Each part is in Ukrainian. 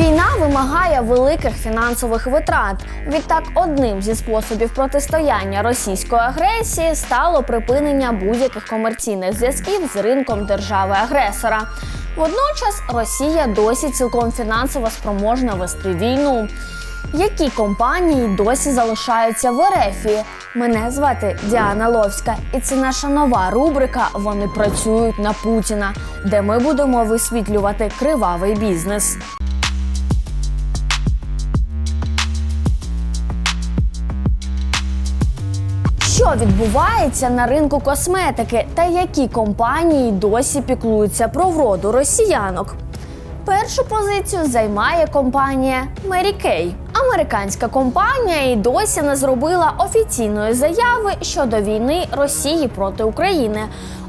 потребує великих фінансових витрат. Відтак, одним зі способів протистояння російської агресії стало припинення будь-яких комерційних зв'язків з ринком держави-агресора. Водночас Росія досі цілком фінансово спроможна вести війну. Які компанії досі залишаються в Ерефії? Мене звати Діана Ловська, і це наша нова рубрика Вони працюють на Путіна, де ми будемо висвітлювати кривавий бізнес. Що відбувається на ринку косметики та які компанії досі піклуються про вроду росіянок? Першу позицію займає компанія Mary Kay. Американська компанія і досі не зробила офіційної заяви щодо війни Росії проти України.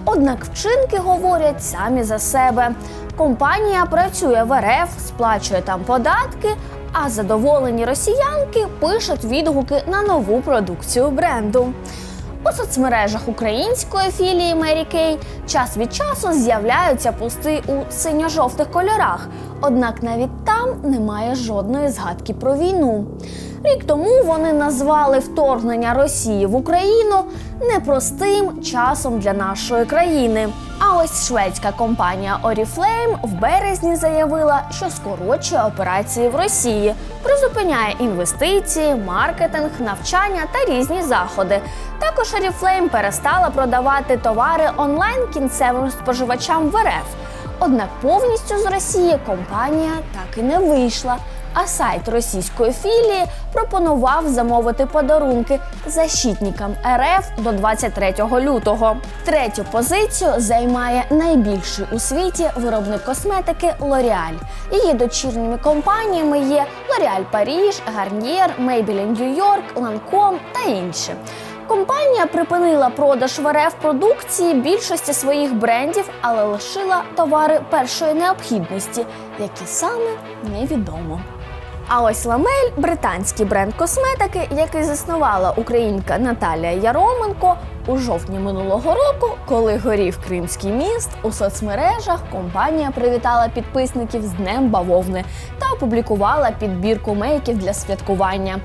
Однак вчинки говорять самі за себе. Компанія працює в РФ, сплачує там податки, а задоволені росіянки пишуть відгуки на нову продукцію бренду. У соцмережах української філії Mary Kay час від часу з'являються пости у синьо-жовтих кольорах, однак навіть там немає жодної згадки про війну. Рік тому вони назвали вторгнення Росії в Україну непростим часом для нашої країни. А ось шведська компанія Oriflame в березні заявила, що скорочує операції в Росії, призупиняє інвестиції, маркетинг, навчання та різні заходи. Також Oriflame перестала продавати товари онлайн кінцевим споживачам в РФ. Однак повністю з Росії компанія так і не вийшла. А сайт російської філії пропонував замовити подарунки защитникам РФ до 23 лютого. Третю позицію займає найбільший у світі виробник косметики L'Oreal. Її дочірніми компаніями є L'Oreal Паріж, Garnier, Maybelline New York, Lancome та інші. Компанія припинила продаж в РФ продукції більшості своїх брендів, але лишила товари першої необхідності, які саме невідомо. А ось Ламель британський бренд косметики, який заснувала українка Наталія Яроменко у жовтні минулого року, коли горів Кримський міст, у соцмережах компанія привітала підписників з Днем бавовни та опублікувала підбірку мейків для святкування.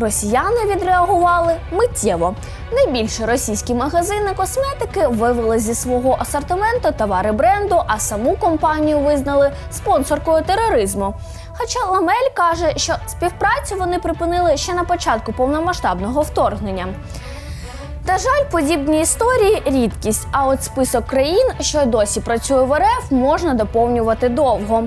Росіяни відреагували миттєво. Найбільші російські магазини косметики вивели зі свого асортименту товари бренду, а саму компанію визнали спонсоркою тероризму. Хоча Ламель каже, що співпрацю вони припинили ще на початку повномасштабного вторгнення. На жаль, подібні історії рідкість. А от список країн, що досі працює в РФ, можна доповнювати довго.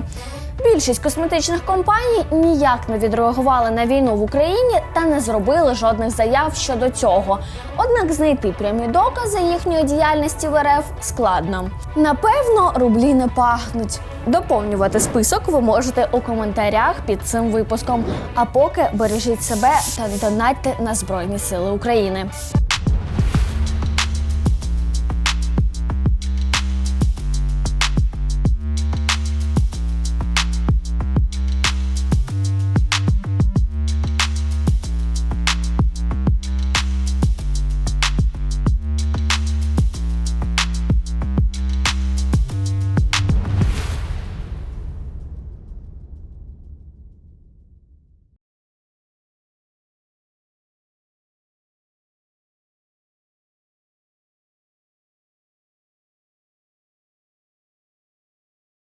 Більшість косметичних компаній ніяк не відреагували на війну в Україні та не зробили жодних заяв щодо цього. Однак знайти прямі докази їхньої діяльності в РФ складно. Напевно, рублі не пахнуть. Доповнювати список ви можете у коментарях під цим випуском. А поки бережіть себе та донатьте на Збройні Сили України.